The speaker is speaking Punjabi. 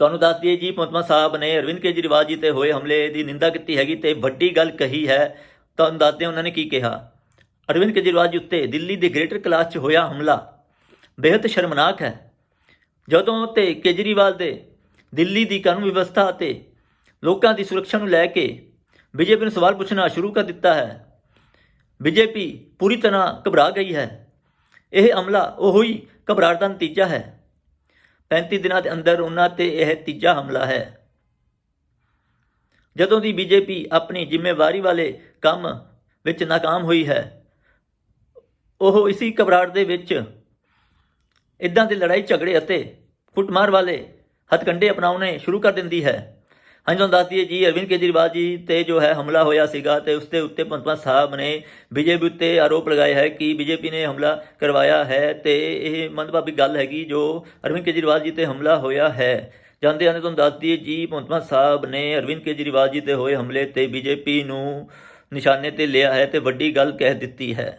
ਤੁਹਾਨੂੰ ਦੱਸ ਦਈਏ ਜੀ ਭਗਵੰਤ ਸਾਹਿਬ ਨੇ ਅਰਵਿੰਦ ਕੇਜਰੀਵਾਲ ਜੀ ਤੇ ਹੋਏ ਹਮਲੇ ਦੀ ਨਿੰਦਾ ਕੀਤੀ ਹੈਗੀ ਤੇ ਵੱਡੀ ਗੱਲ ਕਹੀ ਹੈ। ਤੁਹਾਨੂੰ ਦੱਸਦੇ ਉਹਨਾਂ ਨੇ ਕੀ ਕਿਹਾ? ਅਰਵਿੰਦ ਕੇਜਰੀਵਾਲ ਜੀ ਉੱਤੇ ਦਿੱਲੀ ਦੇ ਗ੍ਰੇਟਰ ਕਲਾਸ 'ਚ ਹੋਇਆ ਹਮਲਾ ਬੇहद ਸ਼ਰਮਨਾਕ ਹੈ। ਜਦੋਂ ਤੇ ਕੇਜਰੀਵਾਲ ਦੇ ਦਿੱਲੀ ਦੀ ਕਾਨੂੰਨ ਵਿਵਸਥਾ ਅਤੇ ਲੋਕਾਂ ਦੀ ਸੁਰੱਖਿਆ ਨੂੰ ਲੈ ਕੇ ਬੀਜੇਪੀ ਨੂੰ ਸਵਾਲ ਪੁੱਛਣਾ ਸ਼ੁਰੂ ਕਰ ਦਿੱਤਾ ਹੈ, ਬੀਜੇਪੀ ਪੂਰੀ ਤਰ੍ਹਾਂ ਘਬਰਾ ਗਈ ਹੈ। ਇਹ ਹਮਲਾ ਉਹ ਹੀ ਘਬਰਾਹਟ ਦਾ ਨਤੀਜਾ ਹੈ 35 ਦਿਨਾਂ ਦੇ ਅੰਦਰ ਉਹਨਾਂ ਤੇ ਇਹ ਤੀਜਾ ਹਮਲਾ ਹੈ। ਜਦੋਂ ਦੀ ਬੀਜੇਪੀ ਆਪਣੀ ਜ਼ਿੰਮੇਵਾਰੀ ਵਾਲੇ ਕੰਮ ਵਿੱਚ ناکਾਮ ਹੋਈ ਹੈ, ਉਹ ਇਸੇ ਘਬਰਾਹਟ ਦੇ ਵਿੱਚ ਇਦਾਂ ਦੇ ਲੜਾਈ ਝਗੜੇ ਅਤੇ ਫੁੱਟਮਾਰ ਵਾਲੇ ਹਤਕੰਡੇ ਅਪਣਾਉਣੇ ਸ਼ੁਰੂ ਕਰ ਦਿੰਦੀ ਹੈ। ਹਾਂਜੀ ਤੁਹਾਨੂੰ ਦੱਸ ਦਈਏ ਜੀ, ਅਰਵਿੰਦ ਕੇਜਰੀਵਾਲ ਜੀ ਤੇ ਜੋ ਹੈ ਹਮਲਾ ਹੋਇਆ ਸੀਗਾ ਤੇ ਉਸ ਦੇ ਉੱਤੇ ਪੰਤਪਾ ਸਾਹਿਬ ਨੇ ਬੀਜੇਪੀ ਉੱਤੇ ਆਰੋਪ ਲਗਾਇਆ ਹੈ ਕਿ ਬੀਜੇਪੀ ਨੇ ਹਮਲਾ ਕਰਵਾਇਆ ਹੈ ਤੇ ਇਹ ਮੰਦਭਾਗੀ ਗੱਲ ਹੈਗੀ ਜੋ ਅਰਵਿੰਦ ਕੇਜਰੀਵਾਲ ਜੀ ਤੇ ਹਮਲਾ ਹੋਇਆ ਹੈ। ਜਾਂਦੇ ਜਾਂਦੇ ਤੁਹਾਨੂੰ ਦੱਸ ਦਈਏ ਜੀ ਪੰਤਪਾ ਸਾਹਿਬ ਨੇ ਅਰਵਿੰਦ ਕੇਜਰੀਵਾਲ ਜੀ ਤੇ ਹੋਏ ਹਮਲੇ ਤੇ ਬੀਜੇਪੀ ਨੂੰ ਨਿਸ਼ਾਨੇ ਤੇ ਲਿਆ ਹੈ ਤੇ ਵੱਡੀ ਗੱਲ ਕਹਿ ਦਿੱਤੀ ਹੈ।